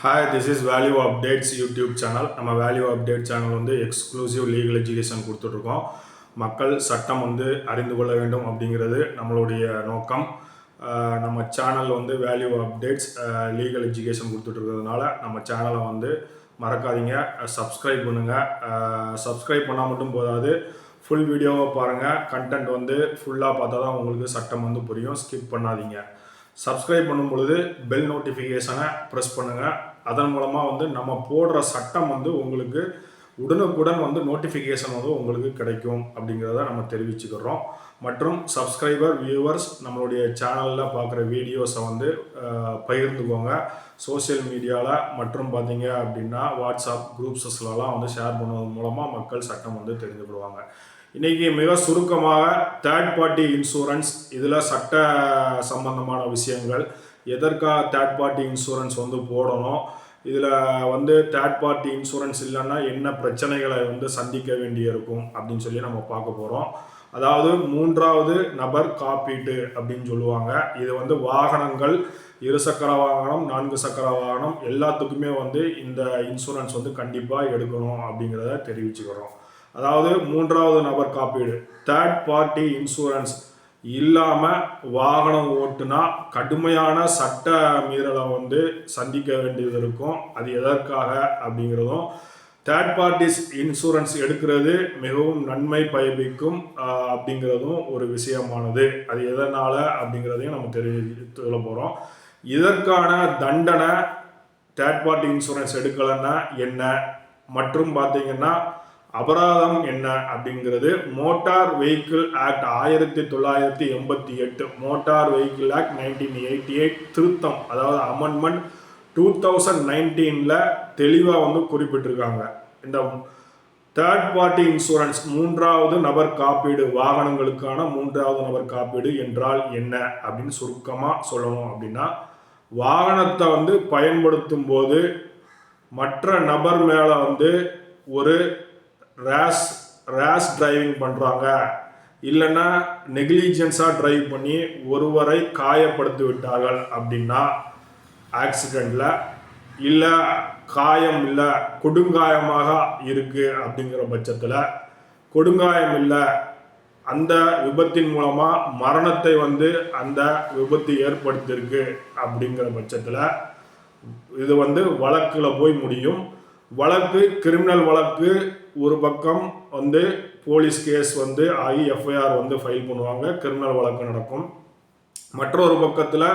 Hi this is value updates YouTube channel நம்ம value update channel வந்து exclusive legal education கொடுத்துட்ருக்கோம். மக்கள் சட்டம் வந்து அறிந்து கொள்ள வேண்டும் அப்படிங்கிறது நம்மளுடைய நோக்கம். நம்ம சேனல் வந்து வேல்யூ அப்டேட்ஸ் லீகல் எஜுகேஷன் கொடுத்துட்ருக்கிறதுனால நம்ம சேனலை வந்து மறக்காதீங்க. சப்ஸ்கிரைப் பண்ணுங்கள் சப்ஸ்கிரைப் பண்ணால் மட்டும் போதாது. ஃபுல் வீடியோவை பாருங்கள் கண்டென்ட் வந்து ஃபுல்லாக பார்த்தா தான் உங்களுக்கு சட்டம் வந்து புரியும். ஸ்கிப் பண்ணாதீங்க. சப்ஸ்கிரைப் பண்ணும் பொழுது பெல் நோட்டிஃபிகேஷனை ப்ரெஸ் பண்ணுங்கள் அதன் மூலமாக வந்து நம்ம போடுற சட்டம் வந்து உங்களுக்கு உடனுக்குடன் வந்து நோட்டிஃபிகேஷன் வந்து உங்களுக்கு கிடைக்கும் அப்படிங்கிறத நம்ம தெரிவிச்சுக்கிறோம். மற்றும் சப்ஸ்கிரைபர் வியூவர்ஸ் நம்மளுடைய சேனலில் பார்க்குற வீடியோஸை வந்து பகிர்ந்துக்கோங்க. சோஷியல் மீடியாவில் மற்றும் பார்த்தீங்க அப்படின்னா வாட்ஸ்அப் குரூப்ஸஸ்லலாம் வந்து ஷேர் பண்ணுவதன் மூலமாக மக்கள் சட்டம் வந்து தெரிஞ்சுக்கிடுவாங்க. இன்றைக்கி மிக சுருக்கமாக தேர்ட் பார்ட்டி இன்சூரன்ஸ் இதில் சட்ட சம்பந்தமான விஷயங்கள் எதற்காக தேர்ட் பார்ட்டி இன்சூரன்ஸ் வந்து போடணும் இதில் வந்து தேர்ட் பார்ட்டி இன்சூரன்ஸ் இல்லைன்னா என்ன பிரச்சனைகளை வந்து சந்திக்க வேண்டியிருக்கும் அப்படின்னு சொல்லி நம்ம பார்க்க போகிறோம் அதாவது மூன்றாவது நபர் காப்பீட்டு அப்படின்னு சொல்லுவாங்க. இது வந்து வாகனங்கள் இருசக்கர வாகனம் நான்கு சக்கர வாகனம் எல்லாத்துக்குமே வந்து இந்த இன்சூரன்ஸ் வந்து கண்டிப்பாக எடுக்கணும் அப்படிங்கிறத தெரிவிச்சுக்கிறோம். அதாவது மூன்றாவது நபர் காப்பீடு. தேர்ட் பார்ட்டி இன்சூரன்ஸ் இல்லாமல் வாகனம் ஓட்டுனா கடுமையான சட்ட மீறலை வந்து சந்திக்க வேண்டியது இருக்கும். அது எதற்காக அப்படிங்கிறதும் தேர்ட் பார்ட்டிஸ் இன்சூரன்ஸ் எடுக்கிறது மிகவும் நன்மை பயபிக்கும் அப்படிங்கிறதும் ஒரு விஷயமானது. அது எதனால் அப்படிங்கிறதையும் நம்ம தெரிவித்து சொல்ல போகிறோம் இதற்கான தண்டனை தேர்ட் பார்ட்டி இன்சூரன்ஸ் எடுக்கலைன்னா என்ன? மற்றும் பார்த்தீங்கன்னா அபராதம் என்ன அப்படிங்கிறது மோட்டார் வெஹிக்கிள் ஆக்ட் ஆயிரத்தி தொள்ளாயிரத்தி எண்பத்தி எட்டு. Motor vehicle act nineteen eighty eight திருத்தம் அதாவது அமெண்ட்மெண்ட் டூ தௌசண்ட் நைன்டீனில் தெளிவாக வந்து குறிப்பிட்டிருக்காங்க. இந்த தேர்ட் பார்ட்டி இன்சூரன்ஸ் மூன்றாவது நபர் காப்பீடு வாகனங்களுக்கான மூன்றாவது நபர் காப்பீடு என்றால் என்ன அப்படின்னு சுருக்கமாக சொல்லணும் அப்படின்னா வாகனத்தை வந்து பயன்படுத்தும் போது மற்ற நபர் மேலே வந்து ஒரு ரேஷ் ரேஷ் டிரைவிங் பண்ணுறாங்க இல்லைன்னா நெக்லிஜென்ஸாக டிரைவ் பண்ணி ஒருவரை காயப்படுத்தி விட்டார்கள் அப்படின்னா ஆக்சிடெண்ட்டில் இல்லை காயம் இல்லை கொடுங்காயமாக இருக்குது அப்படிங்கிற பட்சத்தில் கொடுங்காயம் இல்லை அந்த விபத்தின் மூலமாக மரணத்தை வந்து அந்த விபத்து ஏற்படுத்தியிருக்கு அப்படிங்கிற பட்சத்தில் இது வந்து வழக்கில் போய் முடியும். வழக்கு கிரிமினல் வழக்கு ஒரு பக்கம் வந்து போலீஸ் கேஸ் வந்து ஆகி எஃப்ஐஆர் வந்து ஃபைல் பண்ணுவாங்க. கிரிமினல் வழக்கு நடக்கும். மற்றொரு பக்கத்தில்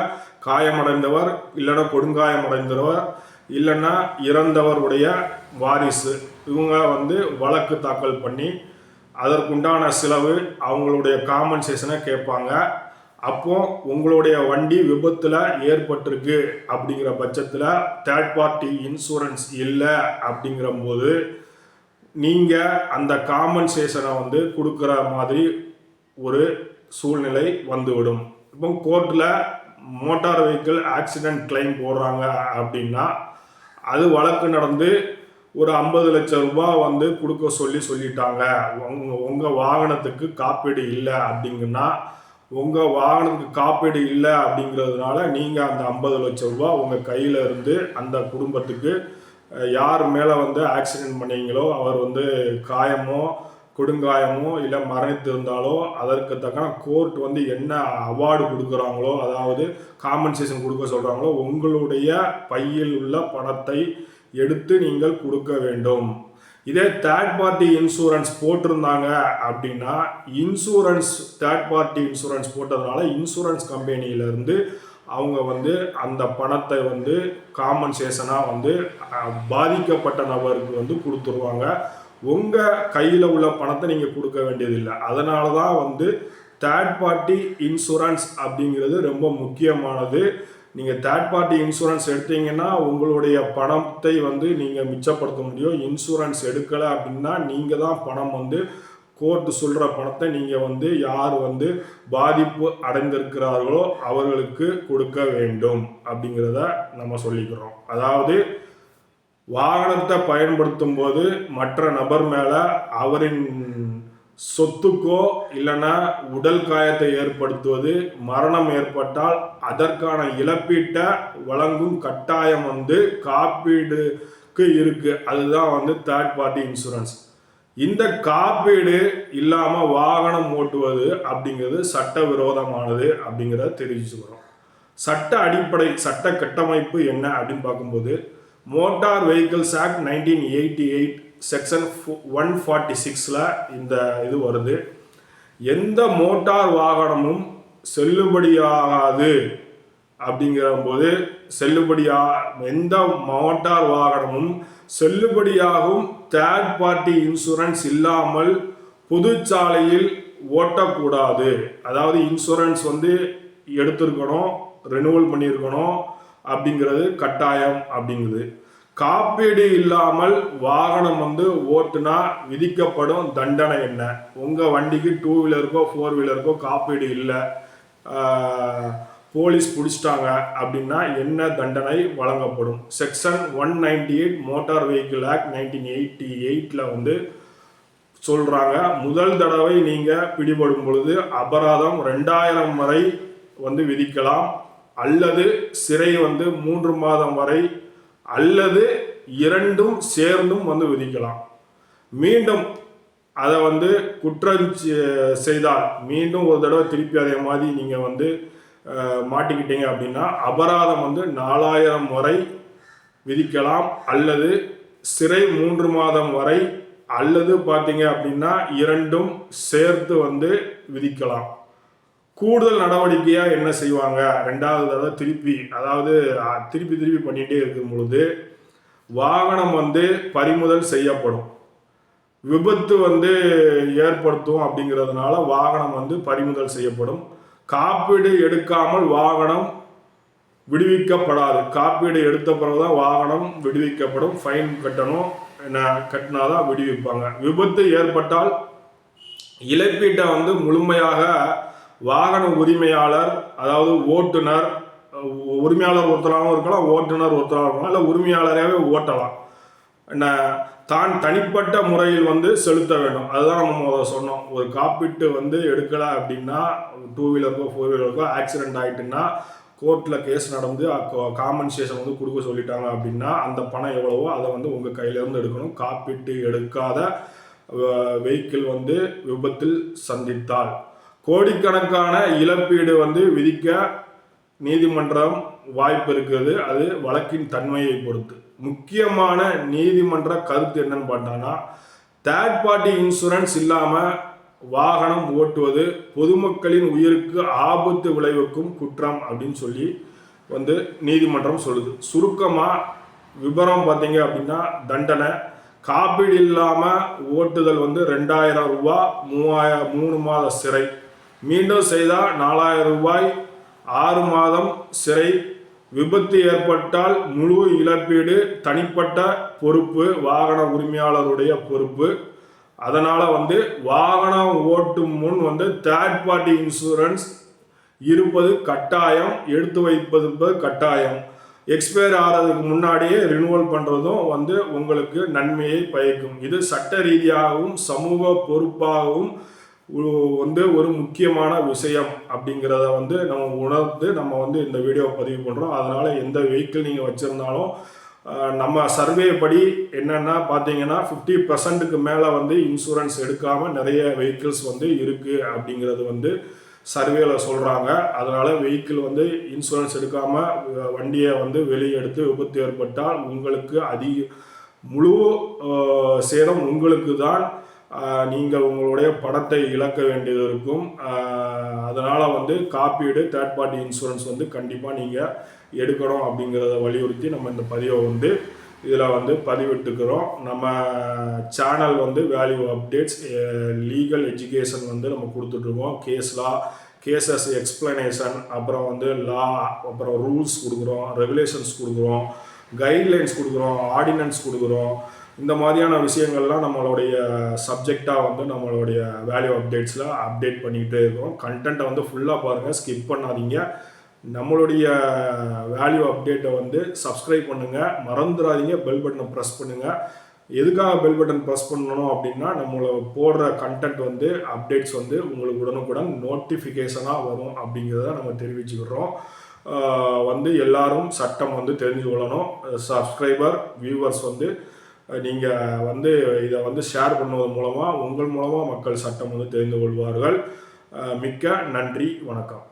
காயமடைந்தவர் இல்லைன்னா கொடுங்காயமடைந்தவர் இல்லைன்னா இறந்தவருடைய வாரிசு. இவங்க வந்து வழக்கு தாக்கல் பண்ணி அதற்குண்டான செலவு அவங்களுடைய காம்பன்சேஷனை கேட்பாங்க. அப்போ உங்களுடைய வண்டி விபத்தில் ஏற்பட்டிருக்கு அப்படிங்கிற பட்சத்தில் தேர்ட் பார்ட்டி இன்சூரன்ஸ் இல்லை அப்படிங்கிற போது நீங்கள் அந்த காம்பன்சேஷனை வந்து கொடுக்குற மாதிரி ஒரு சூழ்நிலை வந்துவிடும். இப்போ கோர்ட்டில் மோட்டார் வெஹிக்கிள் ஆக்சிடென்ட் கிளைம் போடுறாங்க அப்படின்னா அது வழக்கு நடந்து ஒரு ஐம்பது லட்சம் ரூபாய் வந்து கொடுக்க சொல்லி சொல்லிட்டாங்க. உங்க உங்கள் வாகனத்துக்கு காப்பீடு இல்லை அப்படிங்கன்னா உங்கள் வாகனத்துக்கு காப்பீடு இல்லை அப்படிங்கிறதுனால நீங்கள் அந்த ஐம்பது லட்சம் ரூபாய் உங்கள் கையில் இருந்து அந்த குடும்பத்துக்கு யார் மேலே வந்து ஆக்சிடென்ட் பண்ணீங்களோ அவர் வந்து காயமோ கொடுங்காயமோ இல்லை மரணித்திருந்தாலோ அதற்கு தக்கன கோர்ட் வந்து என்ன அவார்டு கொடுக்குறாங்களோ அதாவது காம்பன்சேஷன் கொடுக்க சொல்கிறாங்களோ உங்களுடைய பையில் உள்ள பணத்தை எடுத்து நீங்கள் கொடுக்க வேண்டும். இதே தேர்ட் பார்ட்டி இன்சூரன்ஸ் போட்டிருந்தாங்க அப்படின்னா இன்சூரன்ஸ் தேர்ட் பார்ட்டி இன்சூரன்ஸ் போட்டதுனால இன்சூரன்ஸ் கம்பெனியிலேருந்து அவங்க வந்து அந்த பணத்தை வந்து காம்பன்சேஷனாக வந்து பாதிக்கப்பட்ட நபருக்கு வந்து கொடுத்துருவாங்க. உங்கள் கையில் உள்ள பணத்தை நீங்கள் கொடுக்க வேண்டியதில்லை. அதனால தான் வந்து தேர்ட் பார்ட்டி இன்சூரன்ஸ் அப்படிங்கிறது ரொம்ப முக்கியமானது. நீங்கள் தேர்ட் பார்ட்டி இன்சூரன்ஸ் எடுத்தீங்கன்னா உங்களுடைய பணத்தை வந்து நீங்கள் மிச்சப்படுத்த முடியும். இன்சூரன்ஸ் எடுக்கலை அப்படின்னா நீங்கள் தான் பணம் வந்து கோர்ட்டு சொல்கிற பணத்தை நீங்கள் வந்து யார் வந்து பாதிப்பு அடைந்திருக்கிறார்களோ அவர்களுக்கு கொடுக்க வேண்டும் அப்படிங்கிறத நம்ம சொல்லிக்கிறோம். அதாவது வாகனத்தை பயன்படுத்தும் போது மற்ற நபர் மேலே அவரின் சொத்துக்கோ இல்லைன்னா உடல் காயத்தை ஏற்படுத்துவது மரணம் ஏற்பட்டால் அதற்கான இழப்பீட்டை வழங்கும் கட்டாயம் வந்து காப்பீடுக்கு இருக்குது அதுதான் வந்து தேர்ட் பார்ட்டி இன்சூரன்ஸ் இந்த காப்பீடு இல்லாமல் வாகனம் ஓட்டுவது அப்படிங்கிறது சட்டவிரோதமானது அப்படிங்கிறத தெரிவிச்சுக்கிறோம் சட்ட அடிப்படை சட்ட கட்டமைப்பு என்ன அப்படின்னு பார்க்கும்போது motor vehicles act nineteen eighty eight section one forty சிக்ஸில் இந்த இது வருது. எந்த மோட்டார் வாகனமும் செல்லுபடியாகாது அப்படிங்கிற போது செல்லுபடியா எந்த மோட்டார் வாகனமும் செல்லுபடியாகும் தேர்ட் பார்ட்டி இன்சூரன்ஸ் இல்லாமல் பொதுச்சாலையில் ஓட்டக்கூடாது. அதாவது இன்சூரன்ஸ் வந்து எடுத்திருக்கணும் ரெனுவல் பண்ணியிருக்கணும் அப்படிங்கிறது கட்டாயம் அப்படிங்குது. காப்பீடு இல்லாமல் வாகனம் வந்து ஓட்டுனா விதிக்கப்படும் தண்டனை என்ன? உங்கள் வண்டிக்கு டூ வீலருக்கோ ஃபோர் வீலருக்கோ காப்பீடு இல்லை. போலீஸ் பிடிச்சிட்டாங்க அப்படின்னா என்ன தண்டனை வழங்கப்படும்? Section one ninety eight motor vehicle act nineteen eighty எயிட்டில் வந்து சொல்கிறாங்க முதல் தடவை நீங்கள் பிடிபடும் பொழுது அபராதம் ரெண்டாயிரம் வரை வந்து விதிக்கலாம். அல்லது சிறை வந்து மூன்று மாதம் வரை அல்லது இரண்டும் சேர்ந்தும் வந்து விதிக்கலாம். மீண்டும் அதை வந்து குற்றம் செய்தால் மீண்டும் ஒரு தடவை திருப்பி அதே மாதிரி நீங்கள் வந்து மாட்டிக்கிட்டீங்க அப்படின்னா அபராதம் வந்து நாலாயிரம் வரை விதிக்கலாம் அல்லது சிறை மூன்று மாதம் வரை அல்லது பார்த்தீங்க அப்படின்னா இரண்டும் சேர்த்து வந்து விதிக்கலாம். கூடுதல் நடவடிக்கையாக என்ன செய்வாங்க? ரெண்டாவது தடவை திருப்பி அதாவது திருப்பி திருப்பி பண்ணிகிட்டே இருக்கும் பொழுது வாகனம் வந்து பறிமுதல் செய்யப்படும். விபத்து வந்து ஏற்படுத்தும் அப்படிங்கிறதுனால வாகனம் வந்து பறிமுதல் செய்யப்படும். காப்பீடு எடுக்காமல் வாகனம் விடுவிக்கப்படாது. காப்பீடு எடுத்த பிறகுதான் வாகனம் விடுவிக்கப்படும். ஃபைன் கட்டணும். கட்டினா கட்டினாதான் விடுவிப்பாங்க. விபத்து ஏற்பட்டால் இழப்பீட்டை வந்து முழுமையாக வாகன உரிமையாளர் அதாவது ஓட்டுநர் உரிமையாளர் ஒருத்தராகவும் இருக்கலாம் ஓட்டுநர் ஒருத்தராகவும் இருக்கலாம் இல்லை உரிமையாளராகவே ஓட்டலாம். என்ன தான் தனிப்பட்ட முறையில் வந்து செலுத்த வேண்டும். அதுதான் நம்ம முதல்ல சொன்னோம். ஒரு காப்பீட்டு வந்து எடுக்கலை அப்படின்னா டூ வீலருக்கோ ஃபோர் வீலருக்கோ ஆக்சிடென்ட் ஆகிட்டுன்னா கோர்ட்டில் கேஸ் நடந்து காம்பன்சேஷன் வந்து கொடுக்க சொல்லிட்டாங்க அப்படின்னா அந்த பணம் எவ்வளவோ அதை வந்து உங்கள் கையிலேருந்து எடுக்கணும். காப்பீட்டு எடுக்காத வெஹிக்கிள் வந்து விபத்தில் சந்தித்தால். கோடிக்கணக்கான இழப்பீடு வந்து விதிக்க நீதிமன்றம் வாய்ப்பு இருக்கிறது. அது வழக்கின் தன்மையை பொறுத்து. முக்கியமான நீதிமன்ற கருத்து என்னன்னு பார்த்தான்னா தேர்ட் பார்ட்டி இன்சூரன்ஸ் இல்லாமல் வாகனம் ஓட்டுவது பொதுமக்களின் உயிருக்கு ஆபத்து விளைவிக்கும் குற்றம் அப்படின்னு சொல்லி வந்து நீதிமன்றம் சொல்லுது. சுருக்கமாக விபரம் பார்த்தீங்க அப்படின்னா தண்டனை காப்பீடு இல்லாமல் ஓட்டுதல் வந்து ரெண்டாயிரம் ரூபாய் மூவாயிரம் மூணு மாத சிறை. மீண்டும் செய்தால் நாலாயிரம் ரூபாய் ஆறு மாதம் சிறை விபத்து ஏற்பட்டால் முழு இழப்பீடு தனிப்பட்ட பொறுப்பு வாகன உரிமையாளருடைய பொறுப்பு. அதனால் வந்து வாகனம் ஓட்டும் முன் வந்து தேர்ட் பார்ட்டி இன்சூரன்ஸ் இருப்பது கட்டாயம் எடுத்து வைப்பது கட்டாயம். எக்ஸ்பயர் ஆகிறதுக்கு முன்னாடியே ரினுவல் பண்ணுறதும் வந்து உங்களுக்கு நன்மையை பயக்கும். இது சட்ட ரீதியாகவும் சமூக பொறுப்பாகவும் வந்து ஒரு முக்கியமான விஷயம் அப்படிங்கிறத வந்து நம்ம உணர்ந்து நம்ம வந்து இந்த வீடியோவை பதிவு பண்ணுறோம் அதனால் எந்த வெஹிக்கிள் நீங்கள் வச்சுருந்தாலும் நம்ம சர்வே படி என்னென்னா பார்த்தீங்கன்னா ஃபிஃப்டி பர்சன்ட்டுக்கு மேலே வந்து இன்சூரன்ஸ் எடுக்காமல் நிறைய வெஹிக்கிள்ஸ் வந்து இருக்குது அப்படிங்கிறது வந்து சர்வேல சொல்கிறாங்க அதனால் வெஹிக்கிள் வந்து இன்சூரன்ஸ் எடுக்காமல் வண்டியை வந்து வெளியே எடுத்து விபத்து ஏற்பட்டால் உங்களுக்கு அதிக முழு சேதம் உங்களுக்கு தான் நீங்கள் உங்களுடைய பணத்தை இழக்க வேண்டியது இருக்கும். அதனால் வந்து காப்பீடு தேர்ட் பார்ட்டி இன்சூரன்ஸ் வந்து கண்டிப்பாக நீங்கள் எடுக்கணும் அப்படிங்கிறத வலியுறுத்தி நம்ம இந்த பதிவை வந்து இதில் வந்து பதிவிட்டுக்கிறோம். நம்ம சேனல் வந்து வேல்யூ அப்டேட்ஸ் லீகல் எஜுகேஷன் வந்து நம்ம கொடுத்துட்ருக்கோம் கேஸ் லா கேசஸ் எக்ஸ்பிளனேஷன் அப்புறம் வந்து லா அப்புறம் ரூல்ஸ் கொடுக்குறோம் ரெகுலேஷன்ஸ் கொடுக்குறோம் கைட்லைன்ஸ் கொடுக்குறோம் ஆர்டினன்ஸ் கொடுக்குறோம். இந்த மாதிரியான விஷயங்கள்லாம் நம்மளுடைய சப்ஜெக்டாக வந்து நம்மளுடைய வேல்யூ அப்டேட்ஸில் அப்டேட் பண்ணிகிட்டே இருக்கோம். கண்டென்ட்டை வந்து ஃபுல்லாக பாருங்கள் ஸ்கிப் பண்ணாதீங்க. நம்மளுடைய வேல்யூ அப்டேட்டை வந்து சப்ஸ்கிரைப் பண்ணுங்கள் மறந்துடாதீங்க. பெல் பட்டனை ப்ரெஸ் பண்ணுங்கள் எதுக்காக பெல் பட்டன் ப்ரெஸ் பண்ணணும் அப்படின்னா நம்மளை போடுற கண்டென்ட் வந்து அப்டேட்ஸ் வந்து உங்களுக்கு உடனுக்குடன் நோட்டிஃபிகேஷனாக வரும் அப்படிங்கிறத நம்ம தெரிவிச்சுக்கிறோம். வந்து எல்லாரும் சட்டம் வந்து தெரிஞ்சு கொள்ளணும். சப்ஸ்கிரைபர் வியூவர்ஸ் வந்து நீங்கள் வந்து இதை வந்து ஷேர் பண்ணுவதன் மூலமாக உங்கள் மூலமாக மக்கள் சட்டம் வந்து தெரிந்து கொள்வார்கள். மிக்க நன்றி வணக்கம்.